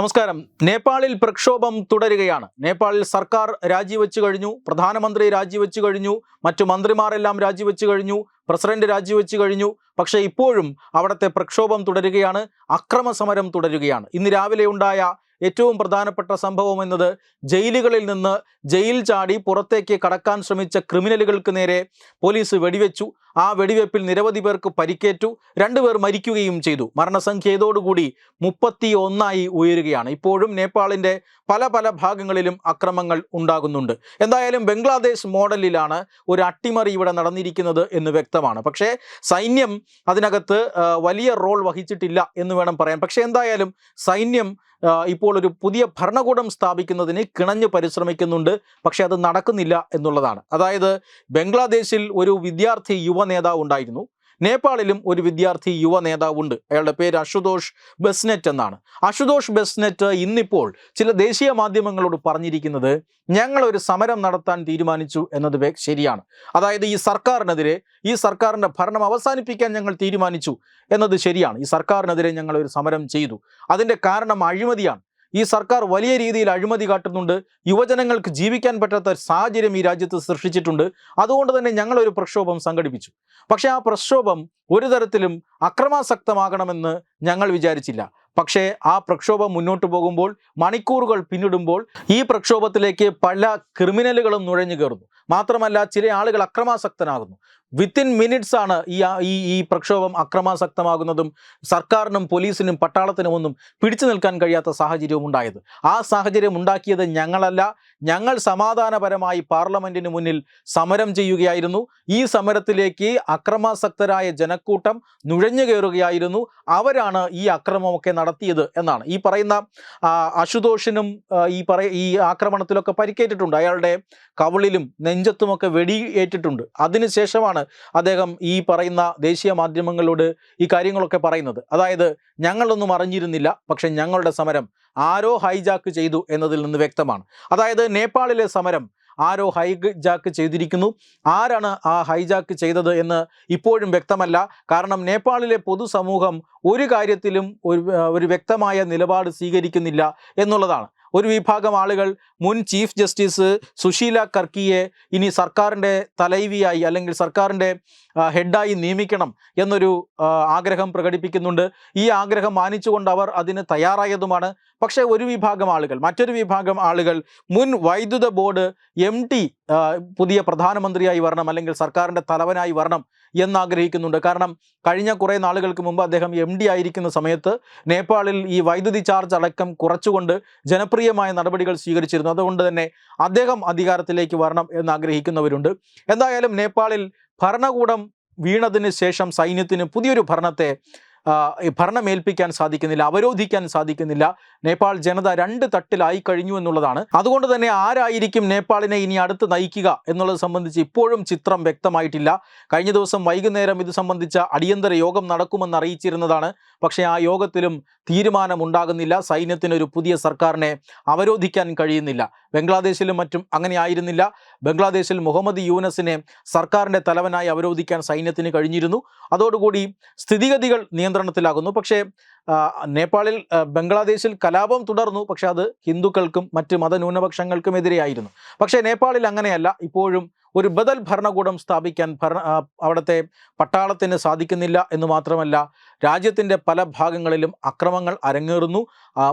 നമസ്കാരം. നേപ്പാളിൽ പ്രക്ഷോഭം തുടരുകയാണ്. നേപ്പാളിൽ സർക്കാർ രാജിവെച്ചു കഴിഞ്ഞു പ്രധാനമന്ത്രി രാജിവെച്ചു കഴിഞ്ഞു മറ്റു മന്ത്രിമാരെല്ലാം രാജിവെച്ചു കഴിഞ്ഞു പ്രസിഡന്റ് രാജിവെച്ചു കഴിഞ്ഞു. പക്ഷേ ഇപ്പോഴും അവിടുത്തെ പ്രക്ഷോഭം തുടരുകയാണ് അക്രമ സമരം തുടരുകയാണ്. ഇന്ന് രാവിലെ ഉണ്ടായ ഏറ്റവും പ്രധാനപ്പെട്ട സംഭവം എന്നത് ജയിലുകളിൽ നിന്ന് ജയിൽ ചാടി പുറത്തേക്ക് കടക്കാൻ ശ്രമിച്ച ക്രിമിനലുകൾക്ക് നേരെ പോലീസ് വെടിവെച്ചു. ആ വെടിവെപ്പിൽ നിരവധി പേർക്ക് പരിക്കേറ്റു. രണ്ടുപേർ മരിക്കുകയും ചെയ്തു. മരണസംഖ്യ ഇതോടുകൂടി മുപ്പത്തി ഒന്നായി ഉയരുകയാണ്. ഇപ്പോഴും നേപ്പാളിന്റെ പല പല ഭാഗങ്ങളിലും അക്രമങ്ങൾ ഉണ്ടാകുന്നുണ്ട്. എന്തായാലും ബംഗ്ലാദേശ് മോഡലിലാണ് ഒരു അട്ടിമറി ഇവിടെ നടന്നിരിക്കുന്നത് എന്ന് വ്യക്തമാണ്. പക്ഷേ സൈന്യം അതിനകത്ത് വലിയ റോൾ വഹിച്ചിട്ടില്ല എന്ന് വേണം പറയാൻ. പക്ഷേ എന്തായാലും സൈന്യം ഇപ്പോൾ ഒരു പുതിയ ഭരണകൂടം സ്ഥാപിക്കുന്നതിന് കിണഞ്ഞ് പരിശ്രമിക്കുന്നുണ്ട്. പക്ഷേ അത് നടക്കുന്നില്ല എന്നുള്ളതാണ്. അതായത് ബംഗ്ലാദേശിൽ ഒരു വിദ്യാർത്ഥി യുവ ഉണ്ടായിരുന്നു. നേപ്പാളിലും ഒരു വിദ്യാർത്ഥി യുവ നേതാവുണ്ട്. അയാളുടെ പേര് അശുതോഷ് ബെസ്നെറ്റ് എന്നാണ്. അശുതോഷ് ബെസ്നെറ്റ് ഇന്നിപ്പോൾ ചില ദേശീയ മാധ്യമങ്ങളോട് പറഞ്ഞിരിക്കുന്നത് ഞങ്ങൾ ഒരു സമരം നടത്താൻ തീരുമാനിച്ചു എന്നത് ശരിയാണ്. അതായത് ഈ സർക്കാരിനെതിരെ ഈ സർക്കാരിന്റെ ഭരണം അവസാനിപ്പിക്കാൻ ഞങ്ങൾ തീരുമാനിച്ചു എന്നത് ശരിയാണ്. ഈ സർക്കാരിനെതിരെ ഞങ്ങൾ ഒരു സമരം ചെയ്തു. അതിന്റെ കാരണം അഴിമതിയാണ്. ഈ സർക്കാർ വലിയ രീതിയിൽ അഴിമതി കാട്ടുന്നുണ്ട്. യുവജനങ്ങൾക്ക് ജീവിക്കാൻ പറ്റാത്ത സാഹചര്യം ഈ രാജ്യത്ത് സൃഷ്ടിച്ചിട്ടുണ്ട്. അതുകൊണ്ട് തന്നെ ഞങ്ങളൊരു പ്രക്ഷോഭം സംഘടിപ്പിച്ചു. പക്ഷേ ആ പ്രക്ഷോഭം ഒരു തരത്തിലും അക്രമാസക്തമാകണമെന്ന് ഞങ്ങൾ വിചാരിച്ചില്ല. പക്ഷേ ആ പ്രക്ഷോഭം മുന്നോട്ട് പോകുമ്പോൾ മണിക്കൂറുകൾ പിന്നിടുമ്പോൾ ഈ പ്രക്ഷോഭത്തിലേക്ക് പല ക്രിമിനലുകളും നുഴഞ്ഞു കയറുന്നു. മാത്രമല്ല ചില ആളുകൾ അക്രമാസക്തനാകുന്നു. വിത്തിൻ മിനിറ്റ്സ് ആണ് ഈ ഈ പ്രക്ഷോഭം അക്രമാസക്തമാകുന്നതും സർക്കാരിനും പോലീസിനും പട്ടാളത്തിനും ഒന്നും പിടിച്ചു നിൽക്കാൻ കഴിയാത്ത സാഹചര്യവും ഉണ്ടായത്. ആ സാഹചര്യം ഉണ്ടാക്കിയത് ഞങ്ങളല്ല. ഞങ്ങൾ സമാധാനപരമായി പാർലമെന്റിന് മുന്നിൽ സമരം ചെയ്യുകയായിരുന്നു. ഈ സമരത്തിലേക്ക് അക്രമാസക്തരായ ജനക്കൂട്ടം നുഴഞ്ഞു കയറുകയായിരുന്നു. അവരാണ് ഈ അക്രമമൊക്കെ നടത്തിയത് എന്നാണ്. ഈ പറയുന്ന അശുതോഷിനും ഈ പറയ ഈ ആക്രമണത്തിലൊക്കെ പരിക്കേറ്റിട്ടുണ്ട്. അയാളുടെ കവിളിലും നെഞ്ചത്തുമൊക്കെ വെടിയേറ്റിട്ടുണ്ട്. അതിനുശേഷമാണ് അദ്ദേഹം ഈ പറയുന്ന ദേശീയ മാധ്യമങ്ങളോട് ഈ കാര്യങ്ങളൊക്കെ പറയുന്നത്. അതായത് ഞങ്ങളൊന്നും അറിഞ്ഞിരുന്നില്ല പക്ഷെ ഞങ്ങളുടെ സമരം ആരോ ഹൈജാക്ക് ചെയ്തു എന്നതിൽ നിന്ന് വ്യക്തമാണ്. അതായത് നേപ്പാളിലെ സമരം ആരോ ഹൈജാക്ക് ചെയ്തിരിക്കുന്നു. ആരാണ് ആ ഹൈജാക്ക് ചെയ്തത് എന്ന് ഇപ്പോഴും വ്യക്തമല്ല. കാരണം നേപ്പാളിലെ പൊതുസമൂഹം ഒരു കാര്യത്തിലും ഒരു ഒരു വ്യക്തമായ നിലപാട് സ്വീകരിക്കുന്നില്ല എന്നുള്ളതാണ്. ഒരു വിഭാഗം ആളുകൾ മുൻ ചീഫ് ജസ്റ്റിസ് സുശീല കർക്കിയെ ഇനി സർക്കാരിന്റെ തലൈവിയായി അല്ലെങ്കിൽ സർക്കാരിന്റെ ഹെഡായി നിയമിക്കണം എന്നൊരു ആഗ്രഹം പ്രകടിപ്പിക്കുന്നുണ്ട്. ഈ ആഗ്രഹം മാനിച്ചുകൊണ്ട് അവർ അതിന് തയ്യാറായതുമാണ്. പക്ഷേ ഒരു വിഭാഗം ആളുകൾ മറ്റൊരു വിഭാഗം ആളുകൾ മുൻ വൈദ്യുത ബോർഡ് എം പുതിയ പ്രധാനമന്ത്രിയായി വരണം അല്ലെങ്കിൽ സർക്കാരിന്റെ തലവനായി വരണം എന്നാഗ്രഹിക്കുന്നുണ്ട്. കാരണം കഴിഞ്ഞ കുറേ നാളുകൾക്ക് മുമ്പ് അദ്ദേഹം എം ഡി ആയിരിക്കുന്ന സമയത്ത് നേപ്പാളിൽ ഈ വൈദ്യുതി ചാർജ് അടക്കം കുറച്ചുകൊണ്ട് ജനപ്രിയമായ നടപടികൾ സ്വീകരിച്ചിരുന്നു. അതുകൊണ്ട് തന്നെ അദ്ദേഹം അധികാരത്തിലേക്ക് വരണം എന്നാഗ്രഹിക്കുന്നവരുണ്ട്. എന്തായാലും നേപ്പാളിൽ ഭരണകൂടം വീണതിന് ശേഷം സൈന്യത്തിന് പുതിയൊരു ഭരണത്തെ ഭരണമേൽപ്പിക്കാൻ സാധിക്കുന്നില്ല അവരോധിക്കാൻ സാധിക്കുന്നില്ല. നേപ്പാൾ ജനത രണ്ട് തട്ടിലായി കഴിഞ്ഞു എന്നുള്ളതാണ്. അതുകൊണ്ട് തന്നെ ആരായിരിക്കും നേപ്പാളിനെ ഇനി അടുത്ത് നയിക്കുക എന്നുള്ളത് സംബന്ധിച്ച് ഇപ്പോഴും ചിത്രം വ്യക്തമായിട്ടില്ല. കഴിഞ്ഞ ദിവസം വൈകുന്നേരം ഇത് സംബന്ധിച്ച അടിയന്തര യോഗം നടക്കുമെന്ന് അറിയിച്ചിരുന്നതാണ്. പക്ഷേ ആ യോഗത്തിലും തീരുമാനമുണ്ടാകുന്നില്ല. സൈന്യത്തിനൊരു പുതിയ സർക്കാരിനെ അവരോധിക്കാൻ കഴിയുന്നില്ല. ബംഗ്ലാദേശിലും മറ്റും അങ്ങനെ ആയിരുന്നില്ല ബംഗ്ലാദേശിൽ മുഹമ്മദ് യൂനസിനെ സർക്കാരിന്റെ തലവനായി അവരോധിക്കാൻ സൈന്യത്തിന് കഴിഞ്ഞിരുന്നു. അതോടുകൂടി സ്ഥിതിഗതികൾ നിയന്ത്രണത്തിലാകുന്നു. പക്ഷേ നേപ്പാളിൽ ബംഗ്ലാദേശിൽ കലാപം തുടർന്നു. പക്ഷേ അത് ഹിന്ദുക്കൾക്കും മറ്റ് മതന്യൂനപക്ഷങ്ങൾക്കും എതിരെയായിരുന്നു. പക്ഷേ നേപ്പാളിൽ അങ്ങനെയല്ല. ഇപ്പോഴും ഒരു ബദൽ ഭരണകൂടം സ്ഥാപിക്കാൻ ഭരണ അവിടുത്തെ പട്ടാളത്തിന് സാധിക്കുന്നില്ല എന്ന് മാത്രമല്ല രാജ്യത്തിന്റെ പല ഭാഗങ്ങളിലും അക്രമങ്ങൾ അരങ്ങേറുന്നു.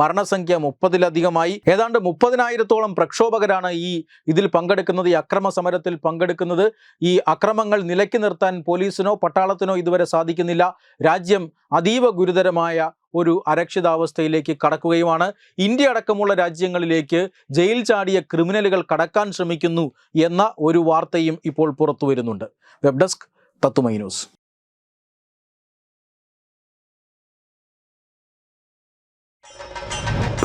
മരണസംഖ്യ മുപ്പതിലധികമായി. ഏതാണ്ട് മുപ്പതിനായിരത്തോളം പ്രക്ഷോഭകരാണ് ഈ ഇതിൽ പങ്കെടുക്കുന്നത് ഈ അക്രമ സമരത്തിൽ പങ്കെടുക്കുന്നത്. ഈ അക്രമങ്ങൾ നിലയ്ക്ക് നിർത്താൻ പോലീസിനോ പട്ടാളത്തിനോ ഇതുവരെ സാധിക്കുന്നില്ല. രാജ്യം അതീവ ഗുരുതരമായ ഒരു അരക്ഷിതാവസ്ഥയിലേക്ക് കടക്കുകയുമാണ്. ഇന്ത്യ അടക്കമുള്ള രാജ്യങ്ങളിലേക്ക് ജയിൽ ചാടിയ ക്രിമിനലുകൾ കടക്കാൻ ശ്രമിക്കുന്നു എന്ന ഒരു വാർത്തയും ഇപ്പോൾ പുറത്തു വരുന്നുണ്ട് വെബ് ഡെസ്ക് തത്തുമൈ ന്യൂസ്.